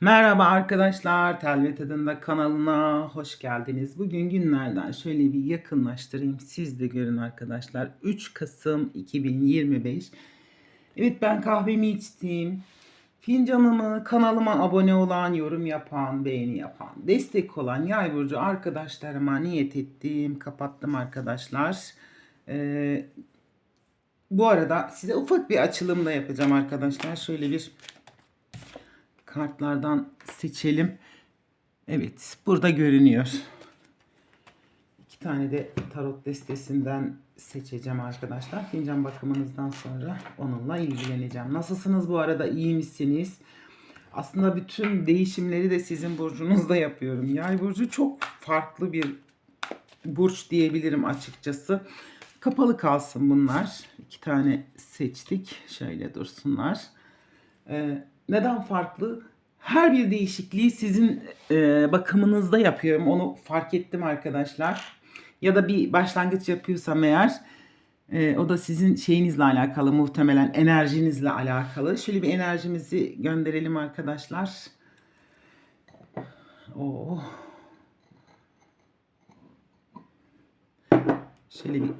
Merhaba arkadaşlar, Telvet adında kanalına hoş geldiniz. Bugün günlerden şöyle bir yakınlaştırayım. Siz de görün arkadaşlar. 3 Kasım 2025. Evet ben kahvemi içtim. Fincanımı kanalıma abone olan, yorum yapan, beğeni yapan, destek olan yay burcu arkadaşlarıma niyet ettim. Kapattım arkadaşlar. Ee, bu arada size ufak bir açılım da yapacağım arkadaşlar. Şöyle bir kartlardan seçelim. Evet, burada görünüyor. İki tane de tarot destesinden seçeceğim arkadaşlar. Fincan bakımınızdan sonra onunla ilgileneceğim. Nasılsınız bu arada? İyi misiniz? Aslında bütün değişimleri de sizin burcunuzda yapıyorum. Yay burcu çok farklı bir burç diyebilirim açıkçası. Kapalı kalsın bunlar. İki tane seçtik. Şöyle dursunlar. Ee, neden farklı? Her bir değişikliği sizin e, bakımınızda yapıyorum. Onu fark ettim arkadaşlar. Ya da bir başlangıç yapıyorsam eğer e, o da sizin şeyinizle alakalı muhtemelen enerjinizle alakalı. Şöyle bir enerjimizi gönderelim arkadaşlar. Oo. Şöyle bir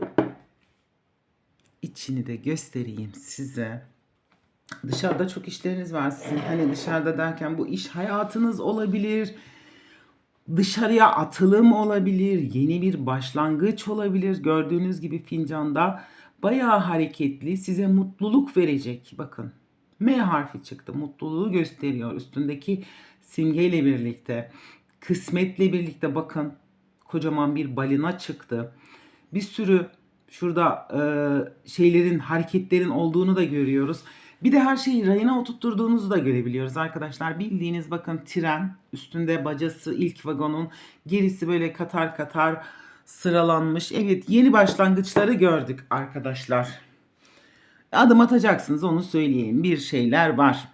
içini de göstereyim size. Dışarıda çok işleriniz var sizin. Hani dışarıda derken bu iş hayatınız olabilir. Dışarıya atılım olabilir. Yeni bir başlangıç olabilir. Gördüğünüz gibi fincanda bayağı hareketli. Size mutluluk verecek. Bakın M harfi çıktı. Mutluluğu gösteriyor. Üstündeki simgeyle birlikte. Kısmetle birlikte bakın kocaman bir balina çıktı. Bir sürü şurada e, şeylerin hareketlerin olduğunu da görüyoruz. Bir de her şeyi rayına oturtturduğunuzu da görebiliyoruz arkadaşlar. Bildiğiniz bakın tren üstünde bacası ilk vagonun gerisi böyle katar katar sıralanmış. Evet yeni başlangıçları gördük arkadaşlar. Adım atacaksınız onu söyleyeyim. Bir şeyler var.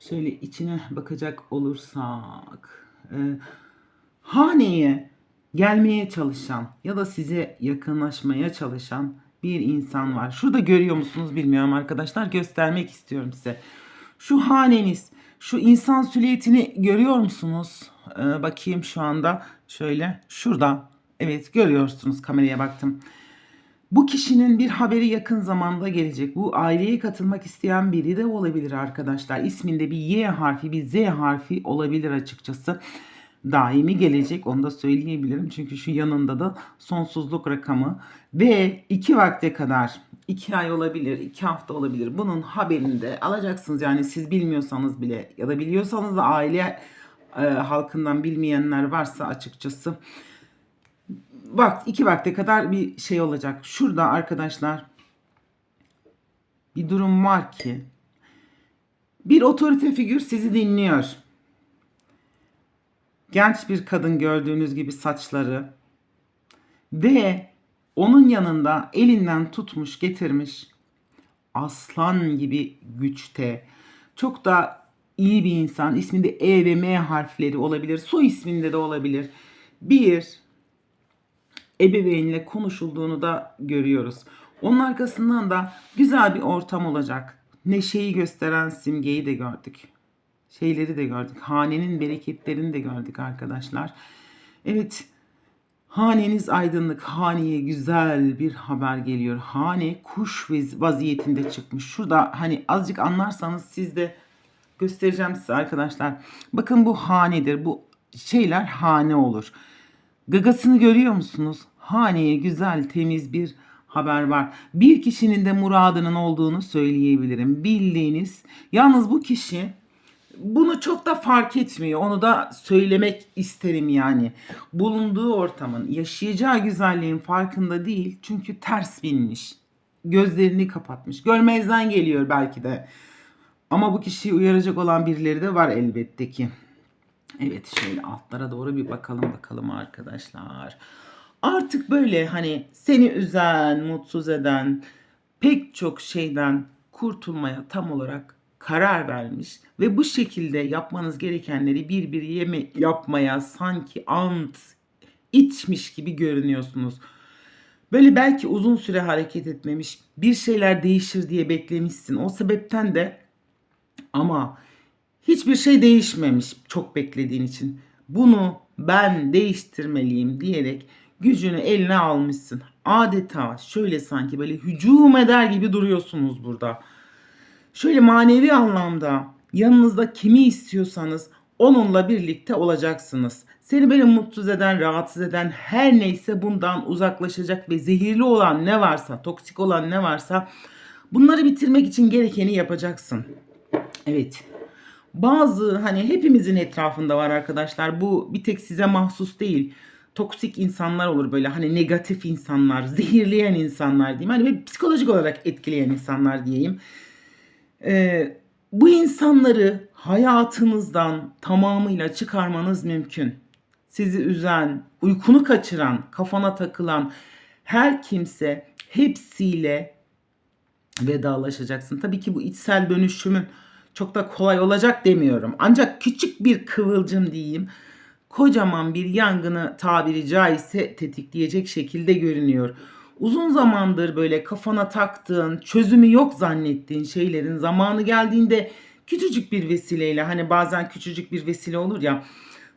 Şöyle içine bakacak olursak. E, haneye gelmeye çalışan ya da size yakınlaşmaya çalışan bir insan var. Şurada görüyor musunuz bilmiyorum arkadaşlar. Göstermek istiyorum size. Şu haneniz, şu insan silüetini görüyor musunuz? Ee, bakayım şu anda. Şöyle şurada. Evet görüyorsunuz kameraya baktım. Bu kişinin bir haberi yakın zamanda gelecek. Bu aileye katılmak isteyen biri de olabilir arkadaşlar. İsminde bir Y harfi, bir Z harfi olabilir açıkçası daimi gelecek onu da söyleyebilirim. Çünkü şu yanında da sonsuzluk rakamı ve iki vakte kadar iki ay olabilir, iki hafta olabilir. Bunun haberini de alacaksınız. Yani siz bilmiyorsanız bile ya da biliyorsanız da aile e, halkından bilmeyenler varsa açıkçası bak iki vakte kadar bir şey olacak. Şurada arkadaşlar bir durum var ki bir otorite figür sizi dinliyor. Genç bir kadın gördüğünüz gibi saçları ve onun yanında elinden tutmuş getirmiş aslan gibi güçte çok da iyi bir insan isminde E ve M harfleri olabilir soy isminde de olabilir bir ebeveynle konuşulduğunu da görüyoruz. Onun arkasından da güzel bir ortam olacak. Neşeyi gösteren simgeyi de gördük şeyleri de gördük. Hanenin bereketlerini de gördük arkadaşlar. Evet haneniz aydınlık. Haneye güzel bir haber geliyor. Hane kuş vaziyetinde çıkmış. Şurada hani azıcık anlarsanız siz de göstereceğim size arkadaşlar. Bakın bu hanedir. Bu şeyler hane olur. Gagasını görüyor musunuz? Haneye güzel temiz bir haber var. Bir kişinin de muradının olduğunu söyleyebilirim. Bildiğiniz. Yalnız bu kişi bunu çok da fark etmiyor. Onu da söylemek isterim yani. Bulunduğu ortamın, yaşayacağı güzelliğin farkında değil. Çünkü ters binmiş. Gözlerini kapatmış. Görmezden geliyor belki de. Ama bu kişiyi uyaracak olan birileri de var elbette ki. Evet şöyle altlara doğru bir bakalım bakalım arkadaşlar. Artık böyle hani seni üzen, mutsuz eden pek çok şeyden kurtulmaya tam olarak karar vermiş ve bu şekilde yapmanız gerekenleri bir bir yeme yapmaya sanki ant içmiş gibi görünüyorsunuz. Böyle belki uzun süre hareket etmemiş, bir şeyler değişir diye beklemişsin. O sebepten de ama Hiçbir şey değişmemiş çok beklediğin için. Bunu ben değiştirmeliyim diyerek gücünü eline almışsın. Adeta şöyle sanki böyle hücum eder gibi duruyorsunuz burada. Şöyle manevi anlamda yanınızda kimi istiyorsanız onunla birlikte olacaksınız. Seni böyle mutsuz eden, rahatsız eden her neyse bundan uzaklaşacak ve zehirli olan ne varsa, toksik olan ne varsa bunları bitirmek için gerekeni yapacaksın. Evet. Bazı hani hepimizin etrafında var arkadaşlar. Bu bir tek size mahsus değil. Toksik insanlar olur böyle hani negatif insanlar, zehirleyen insanlar diyeyim. Hani psikolojik olarak etkileyen insanlar diyeyim. Ee, bu insanları hayatınızdan tamamıyla çıkarmanız mümkün. Sizi üzen, uykunu kaçıran, kafana takılan her kimse hepsiyle vedalaşacaksın. Tabii ki bu içsel dönüşümün çok da kolay olacak demiyorum. Ancak küçük bir kıvılcım diyeyim kocaman bir yangını tabiri caizse tetikleyecek şekilde görünüyor. Uzun zamandır böyle kafana taktığın, çözümü yok zannettiğin şeylerin zamanı geldiğinde küçücük bir vesileyle hani bazen küçücük bir vesile olur ya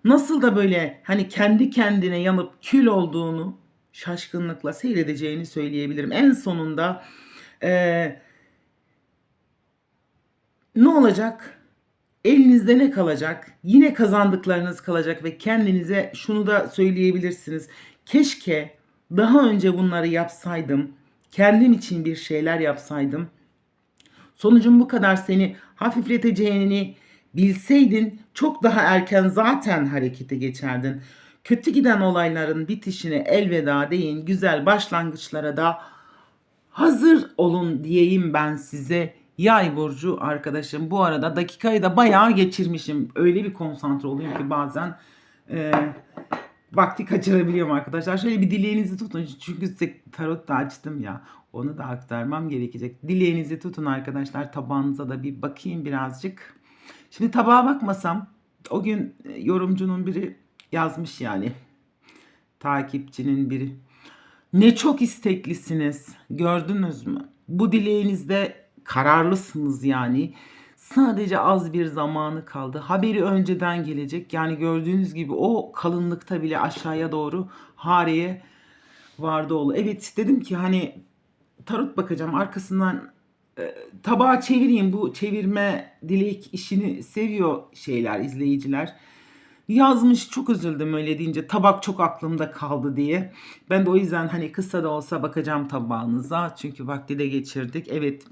nasıl da böyle hani kendi kendine yanıp kül olduğunu şaşkınlıkla seyredeceğini söyleyebilirim. En sonunda eee ne olacak? Elinizde ne kalacak? Yine kazandıklarınız kalacak ve kendinize şunu da söyleyebilirsiniz. Keşke daha önce bunları yapsaydım. Kendim için bir şeyler yapsaydım. Sonucun bu kadar seni hafifleteceğini bilseydin çok daha erken zaten harekete geçerdin. Kötü giden olayların bitişine elveda deyin. Güzel başlangıçlara da hazır olun diyeyim ben size. Yay burcu arkadaşım. Bu arada dakikayı da bayağı geçirmişim. Öyle bir konsantre oluyorum ki bazen e, vakti kaçırabiliyorum arkadaşlar. Şöyle bir dileğinizi tutun. Çünkü size tarot da açtım ya. Onu da aktarmam gerekecek. Dileğinizi tutun arkadaşlar. Tabağınıza da bir bakayım birazcık. Şimdi tabağa bakmasam o gün e, yorumcunun biri yazmış yani. Takipçinin biri. Ne çok isteklisiniz. Gördünüz mü? Bu dileğinizde kararlısınız yani. Sadece az bir zamanı kaldı. Haberi önceden gelecek. Yani gördüğünüz gibi o kalınlıkta bile aşağıya doğru hareye vardı oğlu. Evet dedim ki hani tarot bakacağım arkasından e, tabağı çevireyim. Bu çevirme dilek işini seviyor şeyler izleyiciler. Yazmış çok üzüldüm öyle deyince tabak çok aklımda kaldı diye. Ben de o yüzden hani kısa da olsa bakacağım tabağınıza. Çünkü vakti de geçirdik. Evet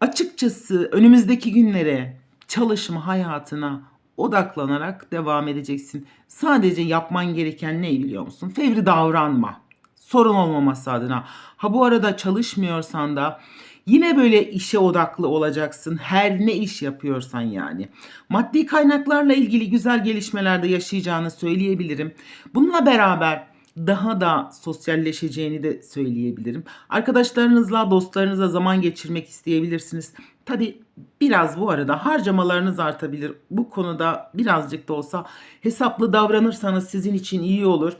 açıkçası önümüzdeki günlere, çalışma hayatına odaklanarak devam edeceksin. Sadece yapman gereken ne biliyor musun? Fevri davranma. Sorun olmaması adına. Ha bu arada çalışmıyorsan da yine böyle işe odaklı olacaksın. Her ne iş yapıyorsan yani. Maddi kaynaklarla ilgili güzel gelişmelerde yaşayacağını söyleyebilirim. Bununla beraber daha da sosyalleşeceğini de söyleyebilirim. Arkadaşlarınızla, dostlarınızla zaman geçirmek isteyebilirsiniz. Tabi biraz bu arada harcamalarınız artabilir. Bu konuda birazcık da olsa hesaplı davranırsanız sizin için iyi olur.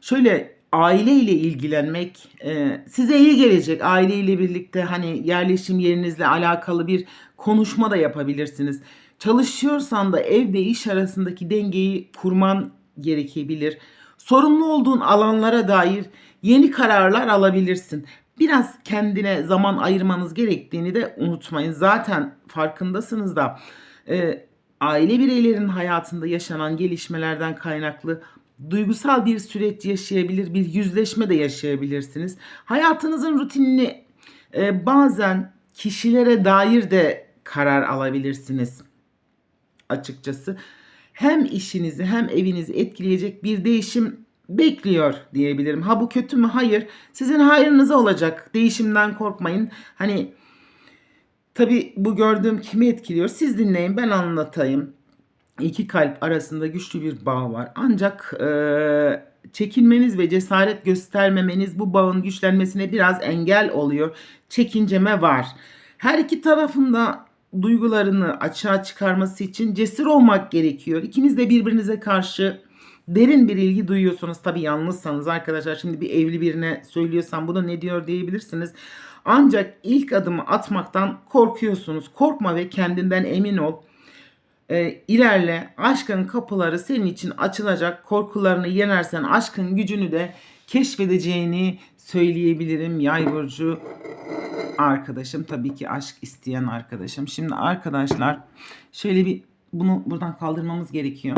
Şöyle aileyle ilgilenmek e, size iyi gelecek. Aileyle birlikte hani yerleşim yerinizle alakalı bir konuşma da yapabilirsiniz. Çalışıyorsan da ev ve iş arasındaki dengeyi kurman gerekebilir sorumlu olduğun alanlara dair yeni kararlar alabilirsin. Biraz kendine zaman ayırmanız gerektiğini de unutmayın. Zaten farkındasınız da e, aile bireylerinin hayatında yaşanan gelişmelerden kaynaklı duygusal bir süreç yaşayabilir, bir yüzleşme de yaşayabilirsiniz. Hayatınızın rutinini e, bazen kişilere dair de karar alabilirsiniz açıkçası hem işinizi hem evinizi etkileyecek bir değişim bekliyor diyebilirim. Ha bu kötü mü? Hayır. Sizin hayrınıza olacak. Değişimden korkmayın. Hani tabi bu gördüğüm kimi etkiliyor? Siz dinleyin ben anlatayım. İki kalp arasında güçlü bir bağ var. Ancak e, çekinmeniz ve cesaret göstermemeniz bu bağın güçlenmesine biraz engel oluyor. Çekinceme var. Her iki tarafında duygularını açığa çıkarması için cesur olmak gerekiyor. İkiniz de birbirinize karşı derin bir ilgi duyuyorsunuz. Tabi yalnızsanız arkadaşlar şimdi bir evli birine söylüyorsam bunu ne diyor diyebilirsiniz. Ancak ilk adımı atmaktan korkuyorsunuz. Korkma ve kendinden emin ol. Ee, ilerle. Aşkın kapıları senin için açılacak. Korkularını yenersen aşkın gücünü de keşfedeceğini söyleyebilirim. Yay burcu arkadaşım tabii ki aşk isteyen arkadaşım. Şimdi arkadaşlar şöyle bir bunu buradan kaldırmamız gerekiyor.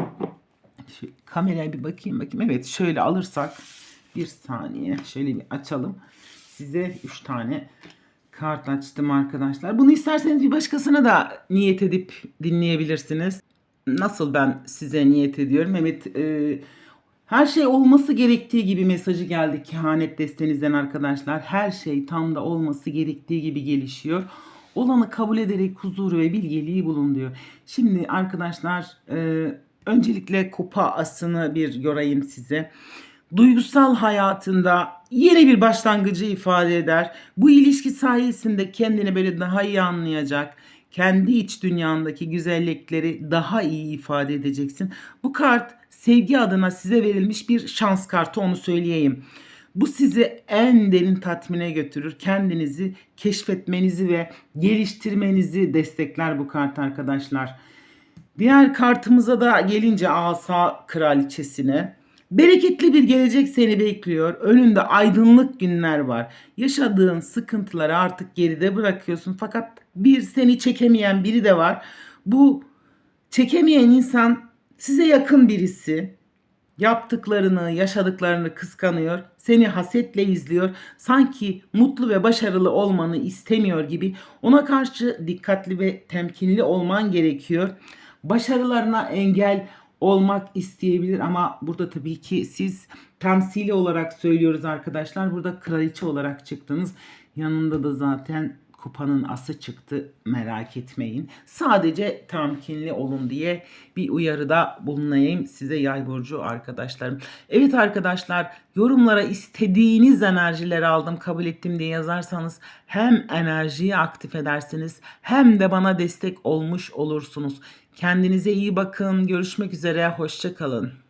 Şu kameraya bir bakayım bakayım. Evet şöyle alırsak bir saniye şöyle bir açalım. Size 3 tane kart açtım arkadaşlar. Bunu isterseniz bir başkasına da niyet edip dinleyebilirsiniz. Nasıl ben size niyet ediyorum? Evet e, her şey olması gerektiği gibi mesajı geldi kehanet destenizden arkadaşlar. Her şey tam da olması gerektiği gibi gelişiyor. Olanı kabul ederek huzuru ve bilgeliği bulun diyor. Şimdi arkadaşlar e, öncelikle kupa asını bir göreyim size. Duygusal hayatında yeni bir başlangıcı ifade eder. Bu ilişki sayesinde kendini böyle daha iyi anlayacak. Kendi iç dünyandaki güzellikleri daha iyi ifade edeceksin. Bu kart sevgi adına size verilmiş bir şans kartı onu söyleyeyim. Bu sizi en derin tatmine götürür. Kendinizi keşfetmenizi ve geliştirmenizi destekler bu kart arkadaşlar. Diğer kartımıza da gelince asa kraliçesine. Bereketli bir gelecek seni bekliyor. Önünde aydınlık günler var. Yaşadığın sıkıntıları artık geride bırakıyorsun. Fakat bir seni çekemeyen biri de var. Bu çekemeyen insan size yakın birisi. Yaptıklarını, yaşadıklarını kıskanıyor. Seni hasetle izliyor. Sanki mutlu ve başarılı olmanı istemiyor gibi. Ona karşı dikkatli ve temkinli olman gerekiyor. Başarılarına engel olmak isteyebilir ama burada tabii ki siz temsili olarak söylüyoruz arkadaşlar. Burada kraliçe olarak çıktınız. Yanında da zaten kupanın ası çıktı merak etmeyin. Sadece temkinli olun diye bir uyarıda bulunayım size yay burcu arkadaşlarım. Evet arkadaşlar yorumlara istediğiniz enerjileri aldım kabul ettim diye yazarsanız hem enerjiyi aktif edersiniz hem de bana destek olmuş olursunuz. Kendinize iyi bakın. Görüşmek üzere. Hoşçakalın.